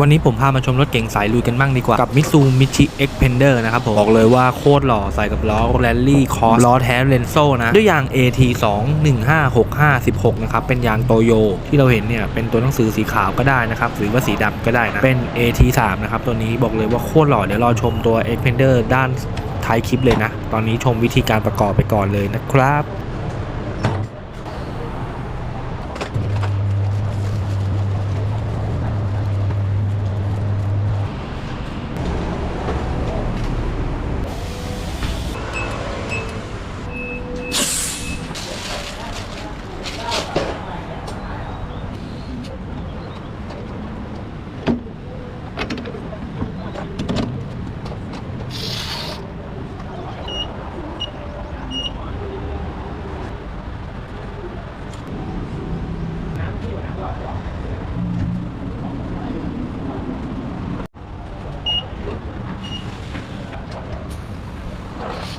วันนี้ผมพามาชมรถเก่งสายลุยกันบ้างดีกว่า กับ Mitsubishi Xpander นะครับผม บอกเลยว่าโคตรหล่อใส่กับล้อ Rally Cross ล้อแท้เลนโซนะ ด้วยยาง AT 2 1565 16 นะครับ เป็นยางโตโย ที่เราเห็นเนี่ย เป็นตัวหนังสือสีขาวก็ได้นะครับ หรือว่าสีดำก็ได้นะ เป็น AT 3นะครับ ตัวนี้บอกเลยว่าโคตรหล่อเดี๋ยวรอชมตัว Xpander ด้านท้ายคลิปเลยนะ ตอนนี้ชมวิธีการประกอบไปก่อนเลยนะครับ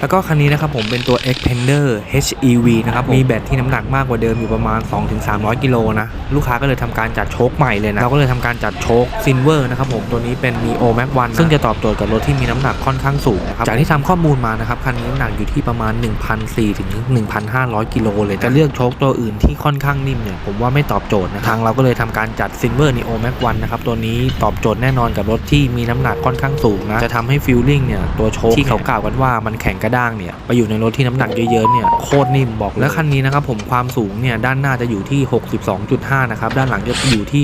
แล้วก็คันนี้นะครับผมเป็นตัว Xpander HEV นะครับผมมีแบตที่น้ำหนักมากกว่าเดิมอยู่ประมาณ 2-300 กิโลนะ ลูกค้าก็เลยทำการจัดโชคใหม่เลยนะ เราก็เลยทำการจัดโชค Silver นะครับผมตัวนี้เป็น Neo Max 1ซึ่งจะตอบโจทย์กับรถที่มีน้ำหนักค่อนข้างสูงนะครับจากที่ทำข้อมูลมานะครับคันนี้น้ำหนักอยู่ที่ประมาณ 1,400ถึง1,500 กิโลเลยจะเลือกโชคตัวอื่นที่ค่อนข้างนิ่มเนี่ยผมว่าไม่ตอบโจทย์นะทางเราก็เลยทำการจัด Silver Neo Max 1นะครับตัวนี้ตอบโจทย์แน่นอนกับรถที่มีน้ำหนักค่อนข้างสูงนะจะทำให้ฟิลลิ่งเนี่ยตัวโชคที่เขากล่าวกันว่ามันแข็งกระด้างเนี่ยไปอยู่ในรถที่น้ำหนักเยอะๆเนี่ยโคตรนิ่มบอกแล้วคันนี้นะครับผมความสูงเนี่ยด้านหน้าจะอยู่ที่ 62.5 นะครับด้านหลังจะอยู่ที่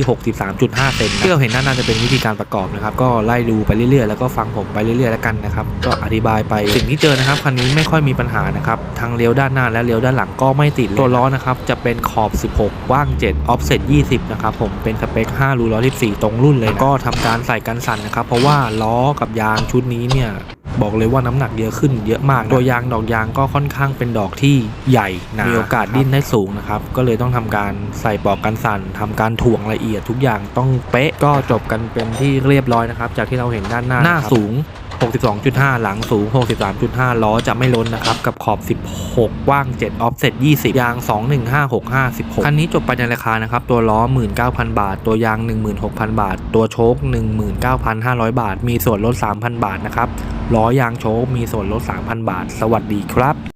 63.5 เซนที่เราเห็นด้านหน้าจะเป็นวิธีการประกอบนะครับก็ไล่ดูไปเรื่อยๆ แล้วก็ฟังผมไปเรื่อยๆแล้วกันนะครับก็อธิบายไปสิ่งที่เจอนะครับคันนี้ไม่ค่อยมีปัญหานะครับทั้งเลี้ยวด้านหน้าและเลี้ยวด้านหลังก็ไม่ติดตัวล้อนะครับจะเป็นขอบ 16กว้าง 7 offset 20 นะครับผมเป็นสเปค 5 รู114 ตรงรุ่นเลยก็ทำการใส่กันสั่นนะครับเพราะว่าล้อกับยางชุดนี้เนี่ย บอกเลยว่าน้ำหนักเยอะขึ้นเยอะมาก ตัวยางดอกยางก็ค่อนข้างเป็นดอกที่ใหญ่หนามีโอกาสดิ้นได้สูงนะครับ ก็เลยต้องทำการใส่ปลอกกันสั่นทำการถ่วงละเอียดทุกอย่างต้องเป๊ะก็จบกันเป็นที่เรียบร้อยนะครับ จากที่เราเห็นด้านหน้าหน้าสูง 62.5 หลังสูง 63.5 ล้อจะไม่ล้นนะครับ กับขอบ 16กว้าง 7 ออฟเซต20 ยาง 21565 16 คันนี้จบไปในราคานะครับ ตัวล้อ 19,000 บาท ตัวยาง 16,000 บาท ตัวโชค 19,500 บาท มีส่วนลด 3,000 บาทนะครับ ล้อยางโชค มีส่วนลด 3,000 บาท สวัสดีครับ